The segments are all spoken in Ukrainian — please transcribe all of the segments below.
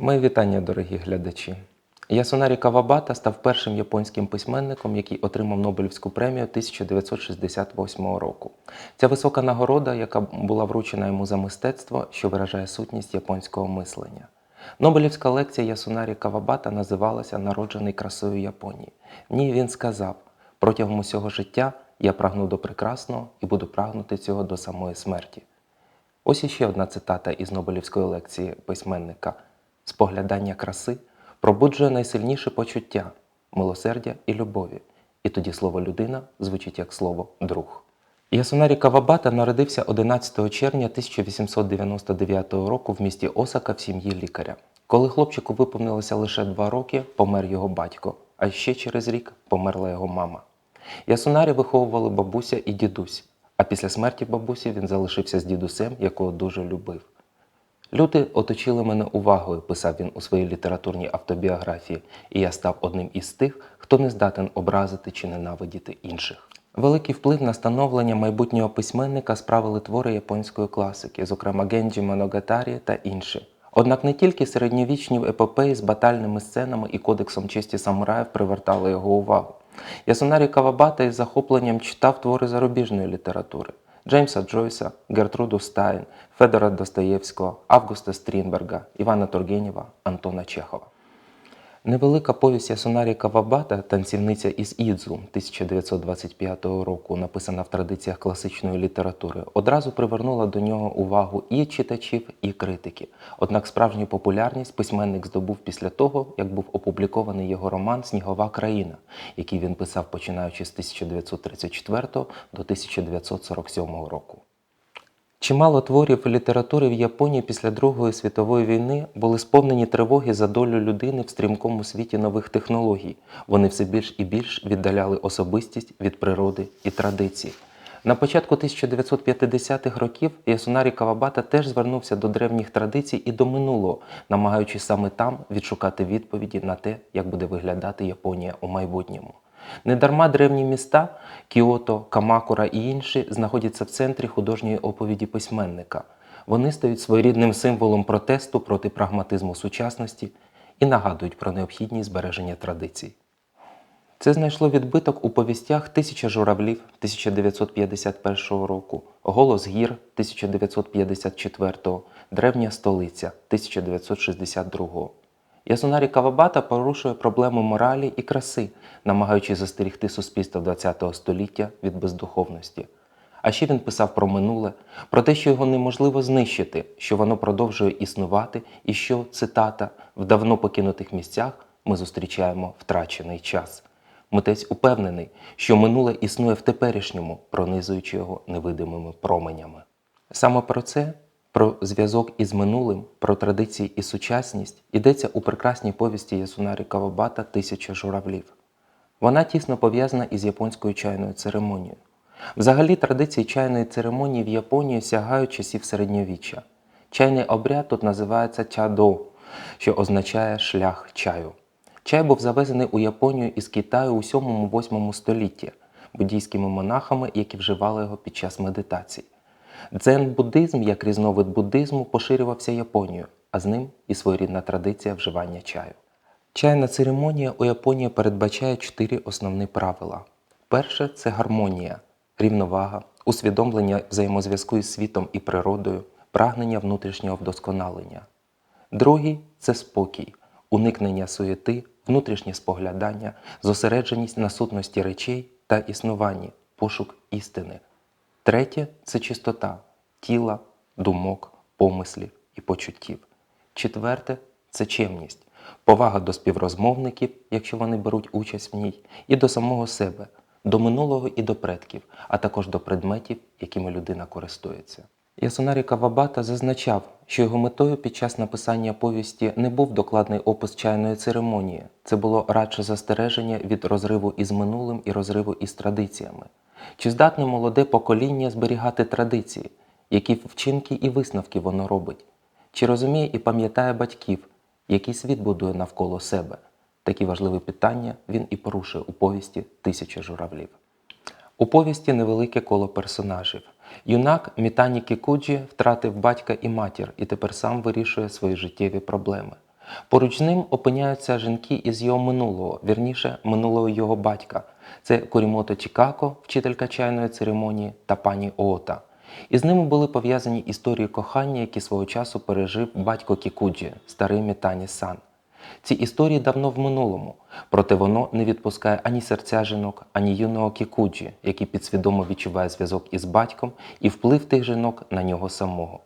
Мої вітання, дорогі глядачі. Ясунарі Кавабата став першим японським письменником, який отримав Нобелівську премію 1968 року. Ця висока нагорода, яка була вручена йому за мистецтво, що виражає сутність японського мислення. Нобелівська лекція Ясунарі Кавабата називалася Народжений красою Японії. В ній він сказав: протягом усього життя я прагну до прекрасного і буду прагнути цього до самої смерті. Ось іще одна цитата із Нобелівської лекції письменника: споглядання краси пробуджує найсильніше почуття милосердя і любові. І тоді слово людина звучить як слово друг. Ясунарі Кавабата народився 11 червня 1899 року в місті Осака в сім'ї лікаря. Коли хлопчику виповнилося лише два роки, помер його батько, а ще через рік померла його мама. Ясунарі виховували бабуся і дідусь, а після смерті бабусі він залишився з дідусем, якого дуже любив. Люди оточили мене увагою, писав він у своїй літературній автобіографії, і я став одним із тих, хто не здатен образити чи ненавидіти інших. Великий вплив на становлення майбутнього письменника справили твори японської класики, зокрема Генджі Моногатарі та інші. Однак не тільки середньовічні епопеї з батальними сценами і кодексом честі самураїв привертали його увагу. Ясунарі Кавабата із захопленням читав твори зарубіжної літератури. Джеймса Джойса, Гертруду Стайн, Федора Достоєвського, Августа Стрінберга, Івана Тургенєва, Антона Чехова. Невелика повість Ясунарі Кавабата Танцівниця із Ідзу 1925 року, написана в традиціях класичної літератури, одразу привернула до нього увагу і читачів, і критиків. Однак справжню популярність письменник здобув після того, як був опублікований його роман Снігова країна, який він писав починаючи з 1934 до 1947 року. Чимало творів літератури в Японії після Другої світової війни були сповнені тривоги за долю людини в стрімкому світі нових технологій. Вони все більш і більш віддаляли особистість від природи і традицій. На початку 1950-х років Ясунарі Кавабата теж звернувся до древніх традицій і до минулого, намагаючись саме там відшукати відповіді на те, як буде виглядати Японія у майбутньому. Недарма древні міста Кіото, Камакура і інші знаходяться в центрі художньої оповіді письменника. Вони стають своєрідним символом протесту проти прагматизму сучасності і нагадують про необхідність збереження традицій. Це знайшло відбиток у повістях Тисяча журавлів 1951 року, Голос гір 1954, Древня столиця 1962. Ясунарі Кавабата порушує проблему моралі і краси, намагаючись застерігти суспільство ХХ століття від бездуховності. А ще він писав про минуле, про те, що його неможливо знищити, що воно продовжує існувати, і що, цитата, в давно покинутих місцях ми зустрічаємо втрачений час. Митець упевнений, що минуле існує в теперішньому, пронизуючи його невидимими променями. Саме про це, про зв'язок із минулим, про традиції і сучасність йдеться у прекрасній повісті Ясунарі Кавабата Тисяча журавлів. Вона тісно пов'язана із японською чайною церемонією. Взагалі, традиції чайної церемонії в Японії сягають часів середньовіччя. Чайний обряд тут називається чадо, що означає шлях чаю. Чай був завезений у Японію із Китаю у 7-8 столітті буддійськими монахами, які вживали його під час медитацій. Дзен-буддизм, як різновид буддизму, поширювався Японією, а з ним і своєрідна традиція вживання чаю. Чайна церемонія у Японії передбачає чотири основні правила. Перше це гармонія, рівновага, усвідомлення взаємозв'язку із світом і природою, прагнення внутрішнього вдосконалення. Другий це спокій, уникнення суєти, внутрішнє споглядання, зосередженість на сутності речей та існуванні, пошук істини. Третє це чистота тіла, думок, помислів і почуттів. Четверте це чемність, повага до співрозмовників, якщо вони беруть участь в ній, і до самого себе, до минулого і до предків, а також до предметів, якими людина користується. Ясунарі Кавабата зазначав, що його метою під час написання повісті не був докладний опис чайної церемонії, це було радше застереження від розриву із минулим і розриву із традиціями. Чи здатне молоде покоління зберігати традиції, які вчинки і висновки воно робить? Чи розуміє і пам'ятає батьків, який світ будує навколо себе? Такі важливі питання він і порушує у повісті Тисяча журавлів. У повісті невелике коло персонажів. Юнак Мітані Кікуджі втратив батька і матір і тепер сам вирішує свої життєві проблеми. Поруч з ним опиняються жінки із його минулого, вірніше, минулого його батька. Це Корімото Чікако, вчителька чайної церемонії, та пані Оота. І з ними були пов'язані історії кохання, які свого часу пережив батько Кікуджі, старий Мітані Сан. Ці історії давно в минулому, проте воно не відпускає ані серця жінок, ані юного Кікуджі, який підсвідомо відчуває зв'язок із батьком і вплив тих жінок на нього самого.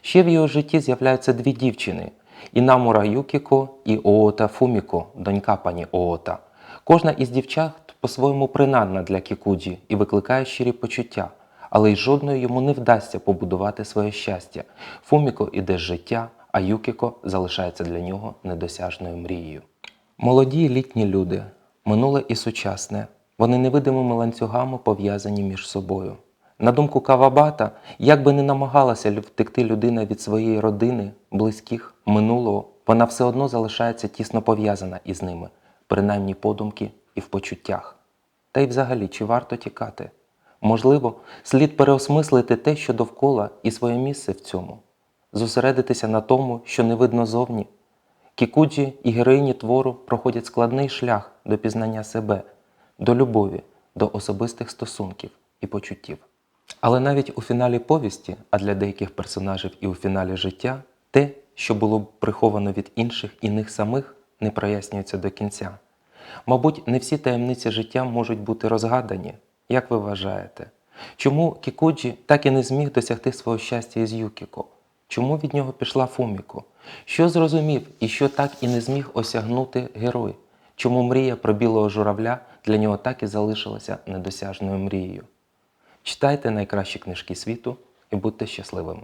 Ще в його житті з'являються дві дівчини: Інамура Юкіко і Оота Фуміко, донька пані Оота. Кожна із дівчат по-своєму принадна для Кікуджі і викликає щирі почуття, але й жодної йому не вдасться побудувати своє щастя. Фуміко іде з життя, а Юкіко залишається для нього недосяжною мрією. Молоді літні люди, минуле і сучасне, вони невидимими ланцюгами пов'язані між собою. На думку Кавабата, як би не намагалася втекти людина від своєї родини, близьких, минулого, вона все одно залишається тісно пов'язана із ними, принаймні подумки і в почуттях. Та й взагалі, чи варто тікати? Можливо, слід переосмислити те, що довкола, і своє місце в цьому, зосередитися на тому, що не видно зовні. Кікуджі і героїні твору проходять складний шлях до пізнання себе, до любові, до особистих стосунків і почуттів. Але навіть у фіналі повісті, а для деяких персонажів і у фіналі життя, те, що було приховано від інших і них самих, не прояснюється до кінця. Мабуть, не всі таємниці життя можуть бути розгадані. Як ви вважаєте? Чому Кікуджі так і не зміг досягти свого щастя із Юкіко? Чому від нього пішла Фуміко? Що зрозумів і що так і не зміг осягнути герой? Чому мрія про білого журавля для нього так і залишилася недосяжною мрією? Читайте найкращі книжки світу і будьте щасливими!